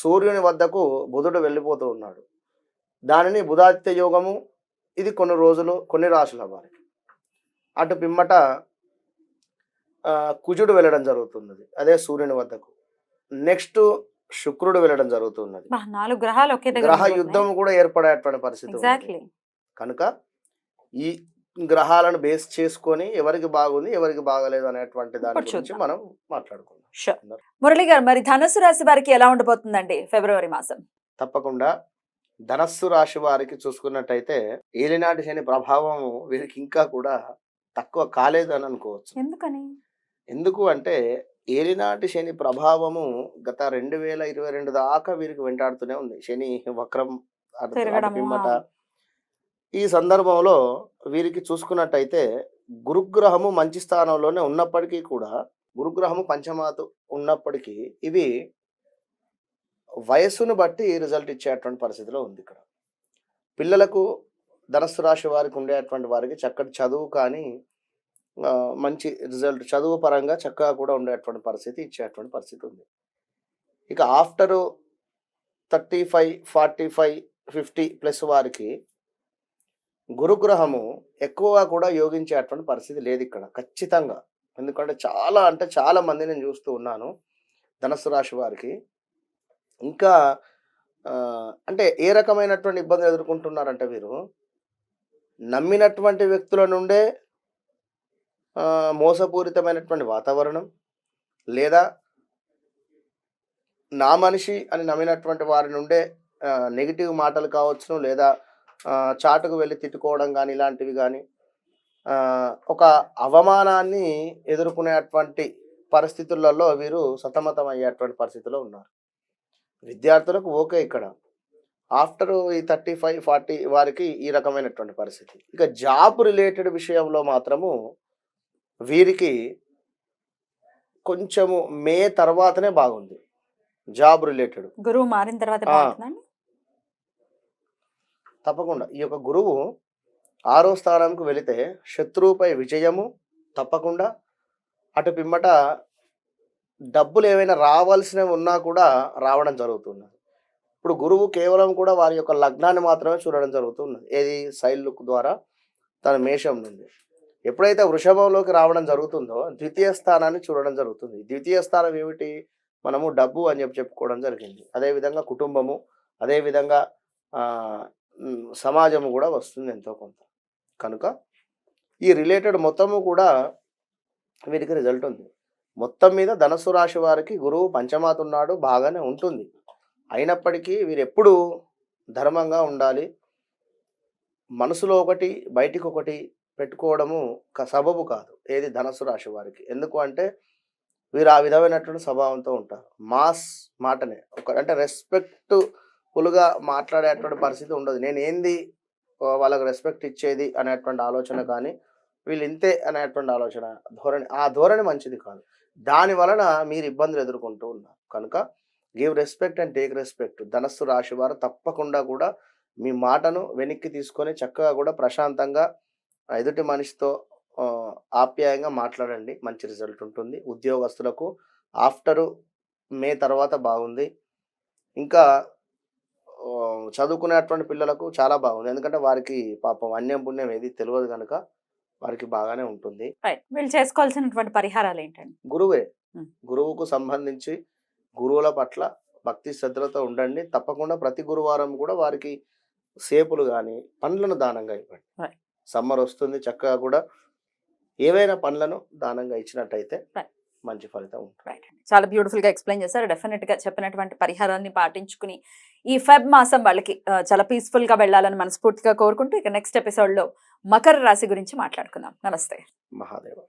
సూర్యుని వద్దకు బుధుడు వెళ్ళిపోతూ ఉన్నాడు. దానిని బుధాదిత్య యోగము ఇది కొన్ని రోజులు కొన్ని రాశుల వారికి. అటు పిమ్మట కుజుడు వెళ్ళడం జరుగుతున్నది అదే సూర్యుని వద్దకు. నెక్స్ట్ శుక్రుడు వెళ్ళడం జరుగుతున్నది. నాలుగు గ్రహాలు గ్రహ యుద్ధం కూడా ఏర్పడేటువంటి పరిస్థితి కనుక ఈ గ్రహాలను బేస్ చేసుకొని ఎవరికి బాగుంది ఎవరికి బాగలేదు అనేటువంటి దాని గురించి. మనం మాట్లాడుకుందాం. మురళి గారు మరి ధనుసు రాశి వారికి ఎలా ఉండబోతుందండి ఫిబ్రవరి మాసం? తప్పకుండా. ధనస్సు రాశి వారికి చూసుకున్నట్టయితే ఏలినాటి శని ప్రభావం వీరికి ఇంకా కూడా తక్కువ కాలేదు అని అనుకోవచ్చు. ఎందుకని? ఎందుకు అంటే ఏలినాటి శని ప్రభావము గత రెండు వేల ఇరవై రెండు దాకా వీరికి వెంటాడుతూనే ఉంది. శని వక్రం పిమ్మట. ఈ సందర్భంలో వీరికి చూసుకున్నట్టయితే గురుగ్రహము మంచి స్థానంలోనే ఉన్నప్పటికీ కూడా గురుగ్రహము పంచమాతు ఉన్నప్పటికీ ఇవి వయస్సును బట్టి రిజల్ట్ ఇచ్చేటువంటి పరిస్థితిలో ఉంది ఇక్కడ. పిల్లలకు ధనస్సు రాశి వారికి ఉండేటువంటి వారికి చక్కటి చదువు కానీ మంచి రిజల్ట్ చదువు పరంగా చక్కగా కూడా ఉండేటువంటి పరిస్థితి ఇచ్చేటువంటి పరిస్థితి ఉంది. ఇక after thirty five forty five fifty plus వారికి గురుగ్రహము ఎక్కువగా కూడా యోగించేటువంటి పరిస్థితి లేదు ఇక్కడ ఖచ్చితంగా. ఎందుకంటే చాలా అంటే చాలా మంది నేను చూస్తూ ఉన్నాను ధనస్సు రాశి వారికి. ఇంకా అంటే ఏ రకమైనటువంటి ఇబ్బందులు ఎదుర్కొంటున్నారంటే వీరు నమ్మినటువంటి వ్యక్తుల నుండే మోసపూరితమైనటువంటి వాతావరణం లేదా నా మనిషి అని నమ్మినటువంటి వారి నుండే నెగిటివ్ మాటలు కావచ్చును లేదా చాటుకు వెళ్ళి తిట్టుకోవడం కానీ ఇలాంటివి కానీ ఒక అవమానాన్ని ఎదుర్కొనేటువంటి పరిస్థితులలో వీరు సతమతం అయ్యేటువంటి పరిస్థితిలో ఉన్నారు. విద్యార్థులకు ఓకే ఇక్కడ. ఆఫ్టర్ ఈ థర్టీ ఫైవ్ ఫార్టీ వారికి ఈ రకమైనటువంటి పరిస్థితి. ఇక జాబ్ రిలేటెడ్ విషయంలో మాత్రము వీరికి కొంచెము మే తర్వాతనే బాగుంది. Job related. గురువు మారిన తర్వాత తప్పకుండా. ఈ యొక్క గురువు ఆరో స్థానంకు వెళితే శత్రువుపై విజయము తప్పకుండా. అటు పిమ్మట డబ్బులు ఏమైనా రావాల్సినవి ఉన్నా కూడా రావడం జరుగుతున్నది. ఇప్పుడు గురువు కేవలం కూడా వారి యొక్క లగ్నాన్ని మాత్రమే చూడడం జరుగుతున్నది. ఏది? సైడ్ లుక్ ద్వారా తన మేషం నుండి. ఎప్పుడైతే వృషభంలోకి రావడం జరుగుతుందో ద్వితీయ స్థానాన్ని చూడడం జరుగుతుంది. ద్వితీయ స్థానం ఏమిటి? మనము డబ్బు అని చెప్పి చెప్పుకోవడం జరిగింది. అదేవిధంగా కుటుంబము అదేవిధంగా సమాజము కూడా వస్తుంది ఎంతో కొంత. కనుక ఈ రిలేటెడ్ మొత్తము కూడా వీరికి రిజల్ట్ ఉంది. మొత్తం మీద ధనస్సు రాశి వారికి గురువు పంచమాతున్నాడు బాగానే ఉంటుంది. అయినప్పటికీ వీరు ఎప్పుడు ధర్మంగా ఉండాలి. మనసులో ఒకటి బయటికి ఒకటి పెట్టుకోవడము సబబు కాదు. ఏది ధనస్సు రాశి వారికి. ఎందుకు అంటే వీరు ఆ విధమైనటువంటి స్వభావంతో ఉంటారు. మాస్ మాటనే. ఒక అంటే రెస్పెక్ట్ ఫుల్గా మాట్లాడేటువంటి పరిస్థితి ఉండదు. నేను ఏంది వాళ్ళకి రెస్పెక్ట్ ఇచ్చేది అనేటువంటి ఆలోచన కానీ వీళ్ళు ఇంతే అనేటువంటి ఆలోచన ధోరణి ఆ ధోరణి మంచిది కాదు. దాని వలన మీరు ఇబ్బందులు ఎదుర్కొంటూ ఉన్నారు. కనుక give respect and take respect ధనస్సు రాశి వారు తప్పకుండా కూడా మీ మాటను వెనక్కి తీసుకొని చక్కగా కూడా ప్రశాంతంగా ఎదుటి మనిషితో ఆప్యాయంగా మాట్లాడండి. మంచి రిజల్ట్ ఉంటుంది. ఉద్యోగస్తులకు ఆఫ్టరు మే తర్వాత బాగుంది. ఇంకా చదువుకునేటువంటి పిల్లలకు చాలా బాగుంది. ఎందుకంటే వారికి పాపం అన్యం పుణ్యం ఏది తెలియదు కనుక వారికి బాగానే ఉంటుంది. వీళ్ళు చేసుకోవాల్సినటువంటి పరిహారాలు ఏంటండి గురువే. గురువుకు సంబంధించి గురువుల పట్ల భక్తి శ్రద్ధలతో ఉండండి. తప్పకుండా ప్రతి గురువారం కూడా వారికి సేపులు కానీ పండ్లను దానంగా ఇవ్వండి. సమ్మర్ వస్తుంది చక్కగా కూడా ఏవైనా పండ్లను దానంగా ఇచ్చినట్టయితే. మంచి ఫలితం ఉంటుంది. చాలా బ్యూటిఫుల్గా ఎక్స్ప్లెయిన్ చేశారు. డెఫినెట్గా చెప్పినటువంటి పరిహారాన్ని పాటించుకుని ఈ ఫెబ్ మాసం వాళ్ళకి చాలా పీస్ఫుల్గా వెళ్ళాలని మనస్ఫూర్తిగా కోరుకుంటూ ఇక నెక్స్ట్ ఎపిసోడ్లో మకర రాశి గురించి మాట్లాడుకుందాం. నమస్తే. మహాదేవ.